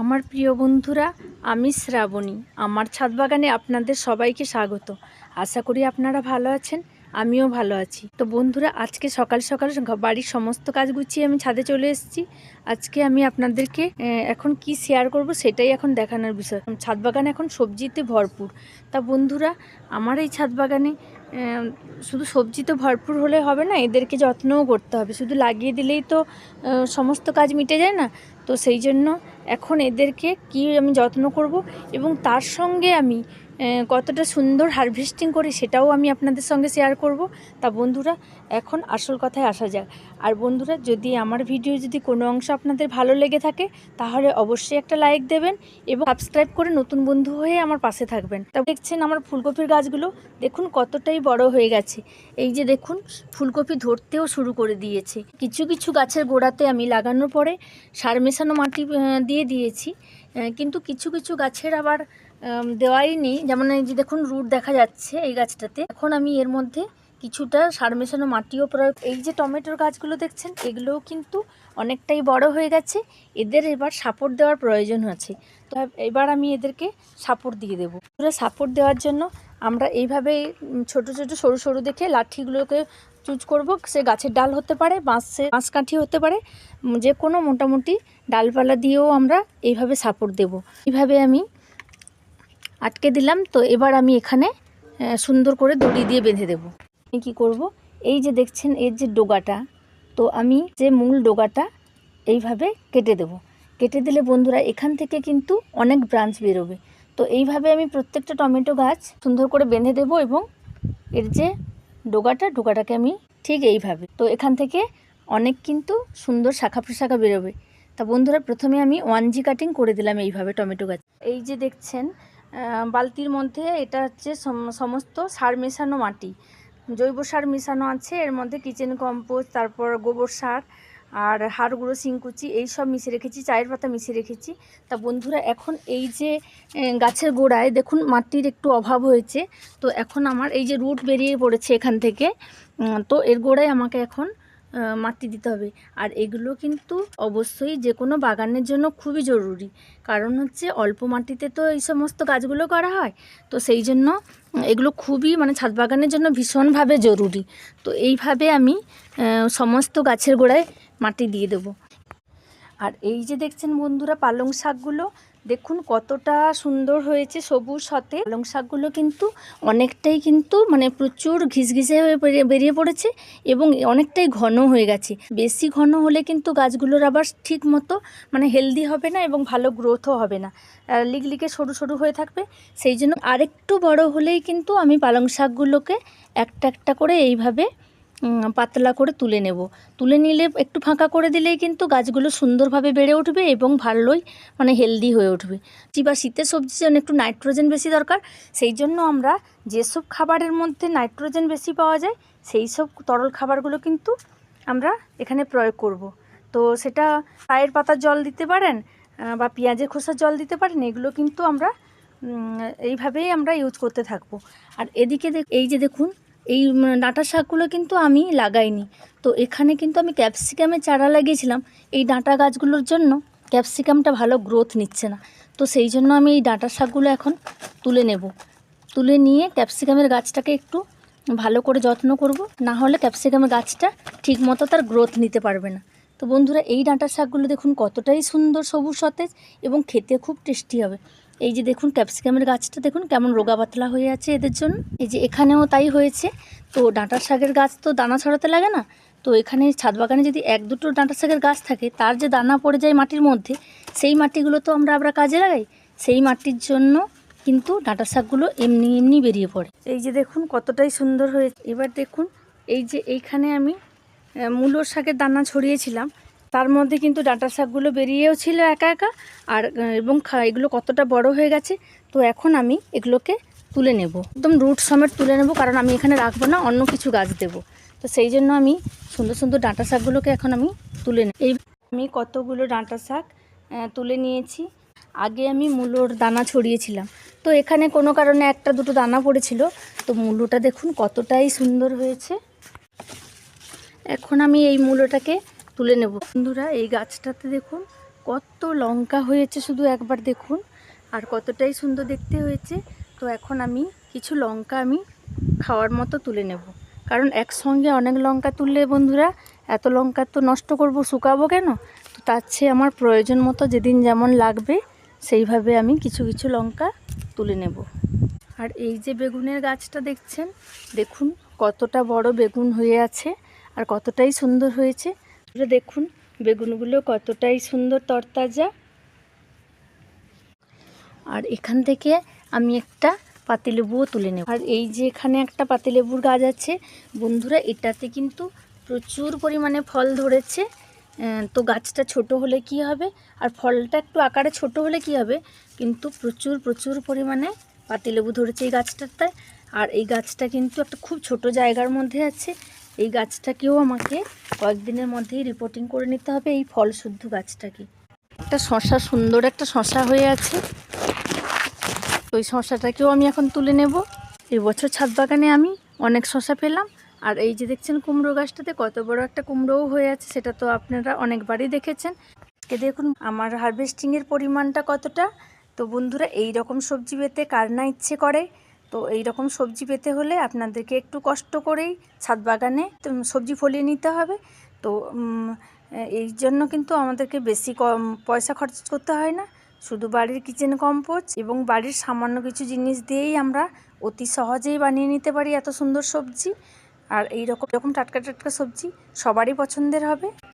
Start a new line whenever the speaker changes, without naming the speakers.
আমার প্রিয় বন্ধুরা, আমি শ্রাবণী। আমার ছাদ বাগানে আপনাদের সবাইকে স্বাগত। আশা করি আপনারা ভালো আছেন, আমিও ভালো আছি। তো বন্ধুরা, আজকে সকাল সকাল বাড়ির সমস্ত কাজ গুছিয়ে আমি ছাদে চলে এসেছি। আজকে আমি আপনাদেরকে এখন কি শেয়ার করব সেটাই এখন দেখানোর বিষয়। ছাদ বাগান এখন সবজিতে ভরপুর। তা বন্ধুরা, আমার এই ছাদ বাগানে শুধু সবজি তো ভরপুর হলে হবে না, এদেরকে যত্নও করতে হবে। শুধু লাগিয়ে দিলেই তো সমস্ত কাজ মিটে যায় না? তো সেই জন্য এখন এদেরকে কি আমি যত্ন করব? এবং তার সঙ্গে আমি কতটা সুন্দর হারভেস্টিং করি সেটাও আমি আপনাদের সঙ্গে শেয়ার করব। তা বন্ধুরা, এখন আসল কথায় আসা যাক। আর বন্ধুরা, যদি আমার ভিডিও যদি কোনো অংশ আপনাদের ভালো লেগে থাকে, তাহলে অবশ্যই একটা লাইক দেবেন এবং সাবস্ক্রাইব করে নতুন বন্ধু হয়ে আমার পাশে থাকবেন। তা দেখছেন আমার ফুলকপির গাছগুলো? দেখুন কতটাই বড় হয়ে গেছে। এই যে দেখুন, ফুলকপি ধরতেও শুরু করে দিয়েছে। কিছু কিছু গাছের গোড়াতে আমি লাগানোর পরে সার মেশানো মাটি দিয়ে দিয়েছি। কিন্তু কিছু কিছু গাছের আবার দেওয়াই নেই। যেমন এই যে দেখুন, রুট দেখা যাচ্ছে এই গাছটাতে। এখন আমি এর মধ্যে কিছুটা সার মেশানো মাটিও প্রয়োগ এই যে টমেটোর গাছগুলো দেখছেন, এগুলোও কিন্তু অনেকটাই বড় হয়ে গেছে। এদের এবার সাপোর্ট দেওয়ার প্রয়োজন আছে। তো এবার আমি এদেরকে সাপোর্ট দিয়ে দেবো। পুরো সাপোর্ট দেওয়ার জন্য আমরা এইভাবে ছোট ছোট, সরু সরু দেখে লাঠিগুলোকে চুজ করব। সে গাছের ডাল হতে পারে, বাঁশে বাঁশকাঠি হতে পারে যে কোনো মোটামুটি ডালপালা দিয়েও আমরা এইভাবে সাপোর্ট দেব। এইভাবে আমি আটকে দিলাম, তো এবার আমি এখানে সুন্দর করে দড়ি দিয়ে বেঁধে দেব। আমি কী করব? এই যে দেখছেন, এর যে ডোগাটা, তো আমি যে মূল ডোগাটা এইভাবে কেটে দেব। কেটে দিলে বন্ধুরা, এখান থেকে কিন্তু অনেক ব্রাঞ্চ বেরোবে। তো এইভাবে আমি প্রত্যেকটা টমেটো গাছ সুন্দর করে বেঁধে দেব এবং এর যে ডোগাটা, ডোগাটাকে আমি ঠিক এইভাবে। তো এখান থেকে অনেক কিন্তু সুন্দর শাখা প্রশাখা বেরোবে। তা বন্ধুরা, প্রথমে আমি ওয়ান জি কাটিং করে দিলাম এইভাবে টমেটো গাছ। এই যে দেখছেন বালতির মধ্যে এটা হচ্ছে সম- সমস্ত সার মেশানো মাটি। জৈব সার মেশানো আছে, এর মধ্যে কিচেন কম্পোস্ট তারপর গোবর সার আর হাড় গুঁড়ো শিংকুচি, এই সব মিশিয়ে রেখেছি, চায়ের পাতা মিশিয়ে রেখেছি। তা বন্ধুরা, এখন এই যে গাছের গোড়ায় দেখুন মাটির একটু অভাব হয়েছে। তো এখন আমার এই যে রুট বেরিয়ে পড়েছে এখান থেকে তো এর গোড়ায় আমাকে এখন মাটি দিতে হবে। আর এগুলো কিন্তু অবশ্যই যে কোনো বাগানের জন্য খুবই জরুরি। কারণ হচ্ছে অল্প মাটিতে তো এই সমস্ত গাছগুলো করা হয়। তো সেই জন্য এগুলো খুবই মানে ছাদ বাগানের জন্য ভীষণভাবে জরুরি। তো এইভাবে আমি সমস্ত গাছের গোড়ায় মাটি দিয়ে দেবো। আর এই যে দেখছেন বন্ধুরা পালং শাকগুলো দেখুন কতটা সুন্দর হয়েছে সবুজ সাথে। পালং শাকগুলো কিন্তু অনেকটাই কিন্তু মানে প্রচুর ঘিসঘিসে হয়ে বেরিয়ে- পড়েছে এবং অনেকটাই ঘন হয়ে গেছে। বেশি ঘন হলে কিন্তু গাছগুলোর আবার ঠিক মতো মানে হেলদি হবে না এবং ভালো গ্রোথও হবে না। আর লিগলিকে সরু সরু হয়ে থাকবে। সেই জন্য আরেকটু বড় হলেই কিন্তু আমি পালং শাকগুলোকে একটা একটা করে এইভাবে পাতলা করে তুলে নেব। তুলে নিলে একটু ফাঁকা করে দিলেই কিন্তু গাছগুলো সুন্দরভাবে বেড়ে উঠবে এবং ভালোই মানে হেলদি হয়ে উঠবে। বা শীতের সবজির জন্য একটু নাইট্রোজেন বেশি দরকার, সেই জন্য আমরা যেসব খাবারের মধ্যে নাইট্রোজেন বেশি পাওয়া যায়, সেই সব তরল খাবারগুলো কিন্তু আমরা এখানে প্রয়োগ করব। তো সেটা পায়ের পাতার জল দিতে পারেন বা পেঁয়াজের খোসার জল দিতে পারেন, এগুলো কিন্তু আমরা এইভাবেই আমরা ইউজ করতে থাকব। আর এদিকে এই যে দেখুন এই ডাঁটা শাকগুলো কিন্তু আমি লাগাইনি। তো এখানে কিন্তু আমি ক্যাপসিকামের চারা লাগিয়েছিলাম। এই ডাঁটা গাছগুলোর জন্য ক্যাপসিকামটা ভালো গ্রোথ নিচ্ছে না। তো সেই জন্য আমি এই ডাঁটা শাকগুলো এখন তুলে নেব। তুলে নিয়ে ক্যাপসিকামের গাছটাকে একটু ভালো করে যত্ন করব। না হলে ক্যাপসিকামের গাছটা ঠিক মতো তার গ্রোথ নিতে পারবে না। তো বন্ধুরা, এই ডাঁটা শাকগুলো দেখুন কতটাই সুন্দর সবুজ সতেজ এবং খেতে খুব টেস্টি হবে। এই যে দেখুন ক্যাপসিকামের গাছটা দেখুন কেমন রোগা পাতলা হয়ে আছে এদের জন্য। এই যে এখানেও তাই হয়েছে। তো ডাঁটা শাকের গাছ তো দানা ছড়াতে লাগে না? তো এখানে ছাদ বাগানে যদি এক দুটো ডাঁটা শাকের গাছ থাকে তার যে দানা পড়ে যায় মাটির মধ্যে সেই মাটিগুলো তো আমরা আমরা কাজে লাগাই। সেই মাটির জন্য কিন্তু ডাঁটা শাকগুলো এমনি এমনি বেরিয়ে পড়ে। এই যে দেখুন কতটাই সুন্দর হয়েছে। এবার দেখুন এই যে এইখানে আমি আহ, মূলো শাকের দানা ছড়িয়েছিলাম। তার মধ্যে কিন্তু ডাঁটা শাকগুলো বেরিয়েও ছিল একা একা, আর এবং এগুলো কতটা বড় হয়ে গেছে, তো এখন আমি এগুলোকে তুলে নেব। একদম রুট সমেত তুলে নেব, কারণ আমি এখানে রাখব না, অন্য কিছু গাছ দেব। তো সেই জন্য আমি সুন্দর সুন্দর ডাঁটা শাকগুলোকে এখন আমি তুলে নেব। এই আমি কতগুলো ডাঁটা শাক তুলে নিয়েছি। আগে আমি মূলোর দানা ছড়িয়েছিলাম। তো এখানে কোনো কারণে একটা দুটো দানা পড়েছিল, তো মূলোটা দেখুন কতটাই সুন্দর হয়েছে। এখন আমি এই মূলোটাকে তুলে নেব। বন্ধুরা, এই গাছটাতে দেখুন কত লঙ্কা হয়েছে শুধু একবার দেখুন, আর কতটাই সুন্দর দেখতে হয়েছে। তো এখন আমি কিছু লঙ্কা আমি খাওয়ার মতো তুলে নেব। কারণ একসঙ্গে অনেক লঙ্কা তুললে বন্ধুরা, এত লঙ্কা তো নষ্ট করব, শুকাবো কেন? তো তার চেয়ে আমার প্রয়োজন মতো যেদিন যেমন লাগবে, সেইভাবে আমি কিছু কিছু লঙ্কা তুলে নেব। আর এই যে বেগুনের গাছটা দেখছেন, দেখুন কতটা বড় বেগুন হয়ে আছে, আর কতটাই সুন্দর হয়েছে। দেখুন বেগুনগুলো কতটাই সুন্দর তরতাজা। আর এখান থেকে আমি একটা পাতিলেবুও তুলে নেব। আর এই যে এখানে একটা পাতিলেবুর গাছ আছে, বন্ধুরা এটাতে কিন্তু প্রচুর পরিমাণে ফল ধরেছে। তো গাছটা ছোট হলে কি হবে? আর ফলটা একটু আকারে ছোট হলে কি হবে? কিন্তু প্রচুর প্রচুর পরিমাণে পাতিলেবু ধরেছে এই গাছটাতে। আর এই গাছটা কিন্তু একটা খুব ছোট জায়গার মধ্যে আছে। এই গাছটাকেও আমাকে কয়েকদিনের মধ্যেই রিপোর্টিং করে নিতে হবে এই ফল শুদ্ধ গাছটাকে। একটা শশা, সুন্দর একটা শশা হয়ে আছে। ওই শশাটাকেও আমি এখন তুলে নেব। এই বছর ছাদ বাগানে আমি অনেক শশা পেলাম। আর এই যে দেখছেন কুমড়ো গাছটাতে কত বড় একটা কুমড়োও হয়ে আছে, সেটা তো আপনারা অনেকবারই দেখেছেন। এ দেখুন আমার হারভেস্টিংয়ের পরিমাণটা কতটা। তো বন্ধুরা এই রকম সবজি পেতে কার না ইচ্ছে করে তো এই রকম সবজি পেতে হলে আপনাদেরকে একটু কষ্ট করেই ছাদ বাগানে সবজি ফলিয়ে নিতে হবে। তো এই জন্য কিন্তু আমাদেরকে বেশি কম পয়সা খরচ করতে হয় না। শুধু বাড়ির কিচেন কম্পোজ এবং বাড়ির সামান্য কিছু জিনিস দিয়েই আমরা অতি সহজেই বানিয়ে নিতে পারি এত সুন্দর সবজি। আর এই রকম রকম টাটকা টাটকা সবজি সবারই পছন্দের হবে।